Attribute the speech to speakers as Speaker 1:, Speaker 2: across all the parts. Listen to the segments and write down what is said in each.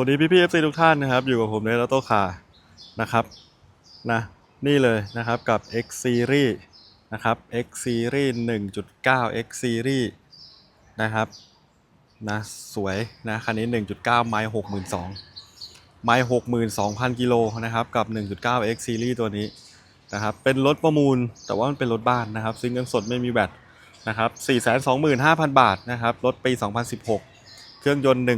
Speaker 1: สวัสดีพี่พี่เอฟซีทุกท่านนะครับ อยู่กับผมในรถโต้คานะครับนะนี่เลยนะครับกับ X Series นะครับ X Series 1.9 X Series นะครับนะสวยนะคันนี้ 1.9 ไมล์62,000 ไมล์62,000 กิโลนะครับกับ 1.9 X Series ตัวนี้นะครับเป็นรถประมูลแต่ว่ามันเป็นรถบ้านนะครับ ซึ่งเงินสดไม่มีแบตนะครับ425,000 บาทนะครับรถปี 2016 เครื่องยนต์ 1.9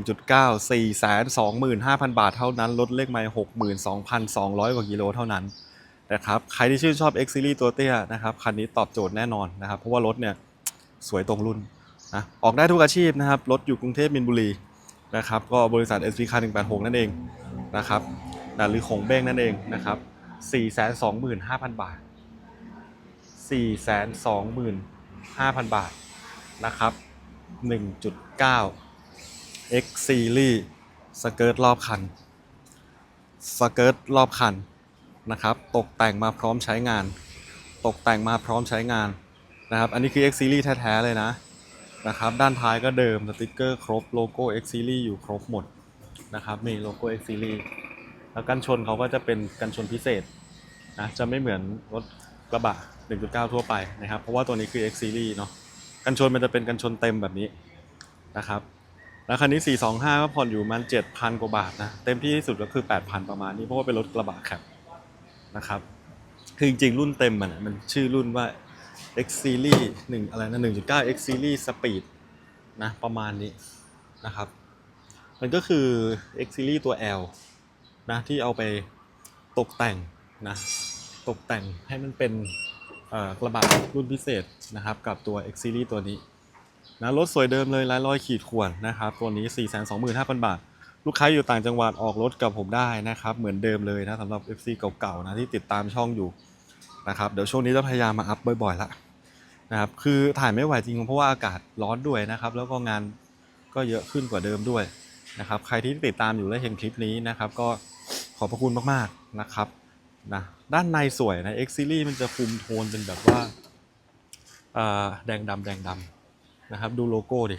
Speaker 1: 425,000 บาทเท่านั้น ลดเลขไมล์62,200 กว่ากิโลเท่านั้นนะครับ ใครที่ชื่นชอบ X Series ตัวเตี้ยนะครับ คันนี้ตอบโจทย์แน่นอนนะครับ เพราะว่ารถเนี่ยสวยตรงรุ่นนะออกได้ทุกอาชีพนะครับ รถอยู่กรุงเทพมินบุรีนะครับ ก็บริษัท SV Car 186 นั่นเองนะครับนะหรือของเบ้งนั่นเองนะครับ 425,000 บาท 425,000 บาทนะครับ 1.9 X Series สเกิร์ตรอบคัน สเกิร์ตรอบคันนะครับ ตกแต่งมาพร้อมใช้งาน ตกแต่งมาพร้อมใช้งานนะครับ อันนี้คือ X Series แท้ ๆ เลยนะนะครับ ด้านท้ายก็เดิมสติกเกอร์ครบโลโก้ X Series อยู่ครบหมดนะครับนี่โลโก้ X Series แล้วกันชนเขาก็จะเป็นกันชนพิเศษนะจะไม่เหมือนรถกระบะ 1.9 ทั่วไปนะครับ เพราะว่าตัวนี้คือ X Series เนาะกันชนมันจะเป็นกันชนเต็มแบบนี้นะครับ แล้วคันนี้ 425 ก็ผ่อนอยู่มัน 7,000 กว่าบาทนะ เต็มที่ที่สุดก็คือ 8,000 ประมาณนี้ เพราะว่าเป็นรถกระบะแคปนะครับคือจริงๆ รุ่นเต็มมันอะมันชื่อรุ่นว่า X Series 1อะไรนะ1.9 X Series Speed นะประมาณนี้นะครับ มันก็คือ X Series ตัว L นะที่เอาไปตกแต่งนะตกแต่งให้มันเป็นกระบะรุ่นพิเศษนะครับกับตัว X Series ตัวนี้ นะรถสวยเดิมเลยร้อยร้อยขีดข่วนนะครับตัวนี้ 425,000 บาท ลูกค้าอยู่ต่างจังหวัดออกรถกับผมได้นะครับ เหมือนเดิมเลยนะสำหรับ FC เก่าๆนะที่ติดตามช่องอยู่นะครับเดี๋ยวช่วงนี้จะพยายามมาอัพบ่อยๆละนะครับคือถ่ายไม่ไหวจริงเพราะว่าอากาศร้อนด้วยนะครับ แล้วก็งานก็เยอะขึ้นกว่าเดิมด้วยนะครับใครที่ติดตามอยู่และเห็นคลิปนี้นะครับ ก็ขอบพระคุณมากๆนะครับนะด้านในสวยนะ X Series มันจะคุมโทนเป็นแบบว่าอ่าแดงดำแดงดำ นะครับดูโลโก้ดิ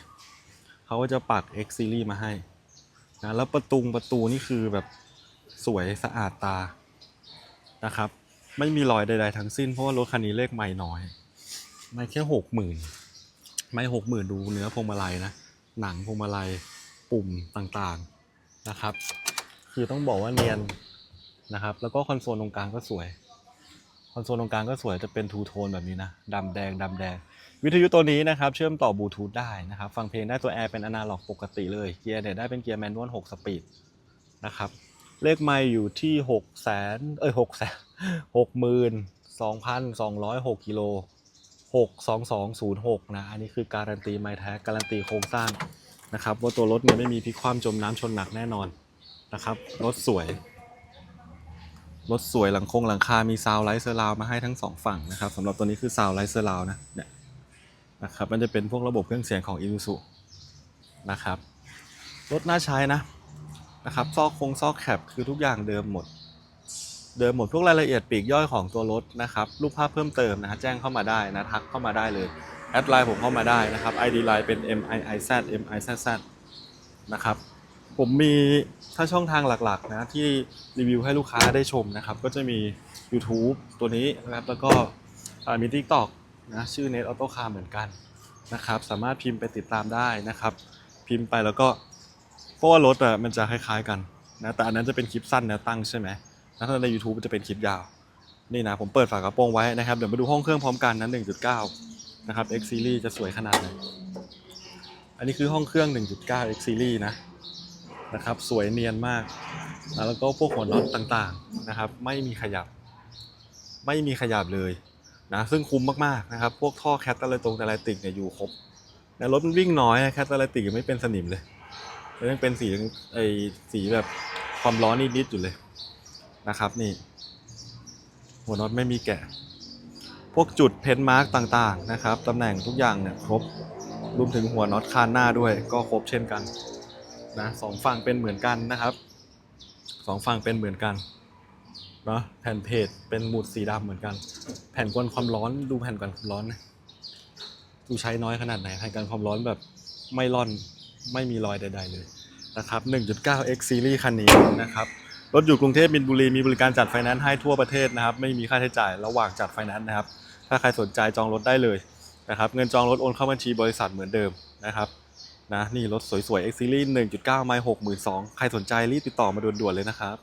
Speaker 1: เขาก็จะปัก X Series มาให้นะแล้วประตูประตูนี่คือแบบสวยสะอาดตานะครับ ไม่มีรอยใดๆทั้งสิ้นเพราะว่ารถคันนี้เลขไม่น้อย ไม่แค่หกหมื่นไม่หกหมื่นดูเนื้อพวงมาลัยนะหนังพวงมาลัยปุ่มต่างๆนะครับ คือต้องบอกว่าเนียนนะครับ แล้วก็คอนโซลตรงกลางก็สวย คอนโซลตรงกลางก็สวยจะเป็นทูโทนแบบนี้นะดำแดงดำแดง วิทยุตัวนี้นะครับ เชื่อมต่อบลูทูธได้นะครับ ฟังเพลงได้ตัวแอร์เป็นอนาล็อกปกติเลย เกียร์เนี่ยได้เป็นเกียร์แมนนวล6สปีดนะครับ เลขไม่อยู่ที่6แสนเอ้ย6แสน6หมื่น2,206กิโล62206 นะ อันนี้คือการันตีไม้แท้ การันตีโครงสร้างนะครับ ว่าตัวรถเนี่ยไม่มีพลิกคว่ำจมน้ำชนหนักแน่นอนนะครับ รถสวย รถสวยหลังคงหลังคา มีซาวไลท์เซอร์ราวมาให้ทั้งสองฝั่งนะครับสำหรับตัวนี้คือซาวไลท์เซอร์ราวนะเนี่ยนะครับมันจะเป็นพวกระบบเครื่องเสียงของ i s u z u นะครับรถน่าใช้นะนะครับซอกคงซอกแคปคือทุกอย่างเดิมหมด เดิมหมดพวกรายละเอียดปีกย่อยของตัวรถนะครับรูปภาพเพิ่มเติมนะฮะแจ้งเข้ามาได้นะทักเข้ามาได้เลยแอดไลน์ผมเข้ามาได้นะครับ ID ไลน์เป็น M I I Z M I Z Z นะครับ ผมมีถ้าช่องทางหลักๆนะที่รีวิวให้ลูกค้าได้ชมนะครับ ก็จะมี YouTube ตัวนี้นะครับแล้วก็มี TikTok นะชื่อ Net Auto Car เหมือนกันนะครับ สามารถพิมพ์ไปติดตามได้นะครับ พิมพ์ไปแล้วก็เพราะว่ารถอะมันจะคล้ายๆกันนะแต่อันนั้นจะเป็นคลิปสั้นนวตั้งใช่ไหมแล้วถ้าใน YouTube จะเป็นคลิปยาว นี่นะผมเปิดฝากระโปรงไว้นะครับ เดี๋ยวมาดูห้องเครื่องพร้อมกันนะ1.9 นะครับ X Series จะสวยขนาดไหนอันนี้คือห้องเครื่อง 1.9 X Series นะ นะครับ สวยเนียนมาก แล้วก็พวกหัวน็อตต่างๆนะครับ ไม่มีขยับ ไม่มีขยับเลยนะซึ่งคุ้มมากๆนะครับ พวกท่อแคตตาลตรงตาลติกเนี่ยอยู่ครบแต่รถมันวิ่งน้อยแคตตาลติกไม่เป็นสนิมเลยยังเป็นสีไอสีแบบความร้อนนิดๆอยู่เลยนะครับนี่ หัวน็อตไม่มีแกะ พวกจุดเพนมาร์กต่างๆนะครับตำแหน่งทุกอย่างเนี่ยครบรวมถึงหัวน็อตคานหน้าด้วยก็ครบเช่นกัน นะสองฝั่งเป็นเหมือนกันนะครับสองฝั่งเป็นเหมือนกันเนาะแผ่นเพจเป็นหมุดสีดำเหมือนกัน แผ่นกันความร้อนดูแผ่นกันความร้อนนะดูใช้น้อยขนาดไหนแผ่นกันความร้อนแบบไม่ร่อนไม่มีรอยใด ๆ เลยนะครับ1.9 X Series คันนี้นะครับรถอยู่กรุงเทพมินบุรีมีบริการจัดไฟแนนซ์ให้ทั่วประเทศนะครับ ไม่มีค่าใช้จ่ายระหว่างจัดไฟแนนซ์นะครับ ถ้าใครสนใจจองรถได้เลยนะครับ เงินจองรถโอนเข้าบัญชีบริษัทเหมือนเดิมนะครับ นะนี่รถสวยๆ X Series 1.9 ไมล์62,000 ใครสนใจรีบติดต่อมาด่วนๆเลยนะครับ